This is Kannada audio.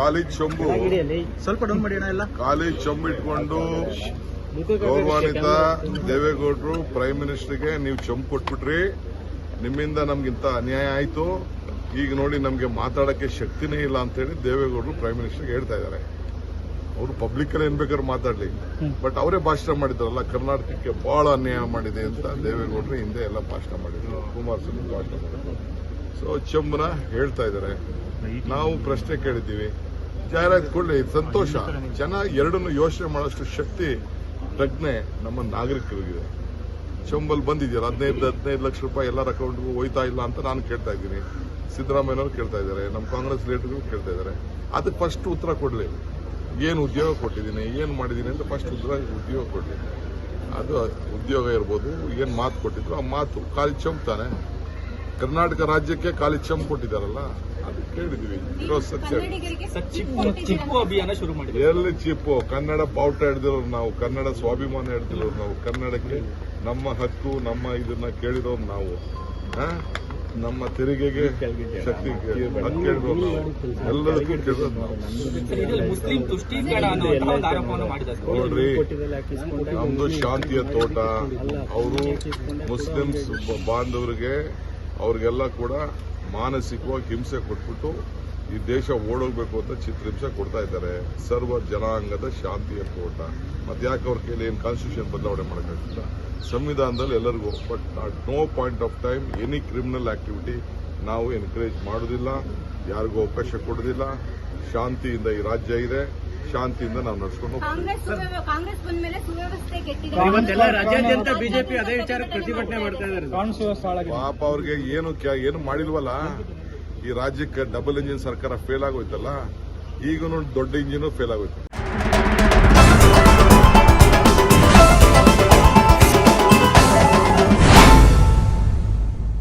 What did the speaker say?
ಖಾಲಿ ಚೊಂಬು. ಸ್ವಲ್ಪ ಡೌನ್ ಮಾಡಿ ಅಣ್ಣ ಎಲ್ಲ. ಕಾಲೇಜ್ ಚೊಂಬು ಇಟ್ಕೊಂಡು ಗೌರವಾನ್ವಿತ ದೇವೇಗೌಡರು ಪ್ರೈಮ್ ಮಿನಿಸ್ಟರ್ಗೆ ನೀವು ಚೊಂಬು ಕೊಟ್ಬಿಟ್ರಿ. ನಿಮ್ಮಿಂದ ನಮ್ಗಿಂತ ಅನ್ಯಾಯ ಆಯ್ತು. ಈಗ ನೋಡಿ ನಮ್ಗೆ ಮಾತಾಡಕ್ಕೆ ಶಕ್ತಿನೇ ಇಲ್ಲ ಅಂತ ಹೇಳಿ ದೇವೇಗೌಡರು ಪ್ರೈಮ್ ಮಿನಿಸ್ಟರ್ಗೆ ಹೇಳ್ತಾ ಇದ್ದಾರೆ. ಅವರು ಪಬ್ಲಿಕ್ ಅಲ್ಲಿ ಏನ್ ಬೇಕಾದ್ರೂ ಮಾತಾಡ್ಲಿ. ಬಟ್ ಅವರೇ ಭಾಷಣ ಮಾಡಿದ್ರಲ್ಲ ಕರ್ನಾಟಕಕ್ಕೆ ಬಹಳ ಅನ್ಯಾಯ ಮಾಡಿದೆ ಅಂತ ದೇವೇಗೌಡರು ಹಿಂದೆ ಎಲ್ಲ ಭಾಷಣ ಮಾಡಿದ್ರು. ಕುಮಾರಸ್ವಾಮಿ ಭಾಷಣ ಮಾಡಿದ್ರು. ಸೊ ಚಂಬನ ಹೇಳ್ತಾ ಇದಾರೆ ನಾವು ಪ್ರಶ್ನೆ ಕೇಳಿದ್ದೀವಿ. ಜಾಹೀರಾತು ಕೂಡಲೇ ಸಂತೋಷ. ಜನ ಎರಡನ್ನು ಯೋಚನೆ ಮಾಡೋಷ್ಟು ಶಕ್ತಿ, ಪ್ರಜ್ಞೆ ನಮ್ಮ ನಾಗರಿಕರಿಗಿದೆ. ಚಂಬಲ್ ಬಂದಿದೆಯಲ್ಲ ಹದಿನೈದು ಹದಿನೈದು ಲಕ್ಷ ರೂಪಾಯಿ ಎಲ್ಲರ ಅಕೌಂಟ್ಗೂ ಹೋಯ್ತಾ ಇಲ್ಲ ಅಂತ ನಾನು ಕೇಳ್ತಾ ಇದ್ದೀನಿ. ಸಿದ್ದರಾಮಯ್ಯನವರು ಕೇಳ್ತಾ ಇದ್ದಾರೆ, ನಮ್ಮ ಕಾಂಗ್ರೆಸ್ ಲೀಡರ್ಗಳು ಕೇಳ್ತಾ ಇದ್ದಾರೆ. ಅದಕ್ಕೆ ಫಸ್ಟ್ ಉತ್ತರ ಕೊಡಲಿ. ಏನು ಉದ್ಯೋಗ ಕೊಟ್ಟಿದ್ದೀನಿ, ಏನು ಮಾಡಿದ್ದೀನಿ ಅಂತ ಫಸ್ಟ್ ಉತ್ತರ ಉದ್ಯೋಗ ಕೊಡಲಿ. ಅದು ಉದ್ಯೋಗ ಇರ್ಬೋದು, ಏನು ಮಾತು ಕೊಟ್ಟಿದ್ರು ಆ ಮಾತು. ಖಾಲಿ ಚಂಪ್ತಾನೆ ಕರ್ನಾಟಕ ರಾಜ್ಯಕ್ಕೆ ಖಾಲಿ ಚಂಪ್ ಕೊಟ್ಟಿದ್ದಾರಲ್ಲ. ಅದು ಕೇಳಿದ್ವಿ ಇರೋ ಸತ್ಯ ಕನ್ನಡಿಗರಿಗೆ ಚಿಪ್ಪು ಚಿಪ್ಪು ಅಭಿಯಾನ ಶುರು ಮಾಡಿದೆ ಎಲ್ಲಿ ಚಿಪ್ಪು? ಕನ್ನಡ ಬಾವುಟ ಹಿಡ್ದಿರೋರು ನಾವು ಕನ್ನಡ ಸ್ವಾಭಿಮಾನ ಹಿಡ್ದಿರೋರು ನಾವು ಕನ್ನಡಕ್ಕೆ ನಮ್ಮ ಹಕ್ಕು ನಮ್ಮ ಇದನ್ನ ಕೇಳಿರೋರು ನಾವು. ನಮ್ಮ ತೆರಿಗೆಗೆ ಶಕ್ತಿ ನಾವು ಎಲ್ಲದಕ್ಕೂ ಕೇಳಿರೋರು ನಾವು. ನೋಡ್ರಿ ನಮ್ದು ಶಾಂತಿಯ ತೋಟ. ಅವರು ಮುಸ್ಲಿಮ್ಸ್ ಬಾಂಧವರಿಗೆ ಅವ್ರಿಗೆಲ್ಲ ಕೂಡ ಮಾನಸಿಕವಾಗಿ ಹಿಂಸೆ ಕೊಟ್ಬಿಟ್ಟು ಈ ದೇಶ ಓಡೋಗ್ಬೇಕು ಅಂತ ಚಿತ್ರಹಿಂಸೆ ಕೊಡ್ತಾ ಇದ್ದಾರೆ. ಸರ್ವ ಜನಾಂಗದ ಶಾಂತಿಯ ಕೋಟ ಮತ್ತೆ ಯಾಕೆ ಅವ್ರ ಕೈಲಿ ಏನು ಕಾನ್ಸ್ಟಿಟ್ಯೂಷನ್ ಬದಲಾವಣೆ ಮಾಡೋಕ್ಕಾಗಿಲ್ಲ ಸಂವಿಧಾನದಲ್ಲಿ ಎಲ್ಲರಿಗೂ but at no point of time any criminal activity ನಾವು ಎನ್ಕರೇಜ್ ಮಾಡೋದಿಲ್ಲ. ಯಾರಿಗೂ ಅವಕಾಶ ಕೊಡೋದಿಲ್ಲ. ಶಾಂತಿಯಿಂದ ಈ ರಾಜ್ಯ ಇದೆ. ಶಾಂತಿಯಿಂದ ನಾವು ನಡ್ಸ್ಕೊಂಡು ಹೋಗ್ತೀವಿ. ಇವತ್ತೆಲ್ಲ ರಾಜ್ಯಾದ್ಯಂತ ಬಿಜೆಪಿ ಅದೇ ವಿಚಾರಕ್ಕೆ ಪ್ರತಿಭಟನೆ ಮಾಡ್ತಾ ಇದ್ದಾರೆ ಪಾಪ ಅವ್ರಿಗೆ ಏನು ಏನು ಮಾಡಿಲ್ವಲ್ಲ? ಈ ರಾಜ್ಯಕ್ಕೆ ಡಬಲ್ ಇಂಜಿನ್ ಸರ್ಕಾರ ಫೇಲ್ ಆಗೋಯ್ತಲ್ಲ? ಈಗೂ ದೊಡ್ಡ ಇಂಜಿನ್ ಫೇಲ್ ಆಗೋಯ್ತು.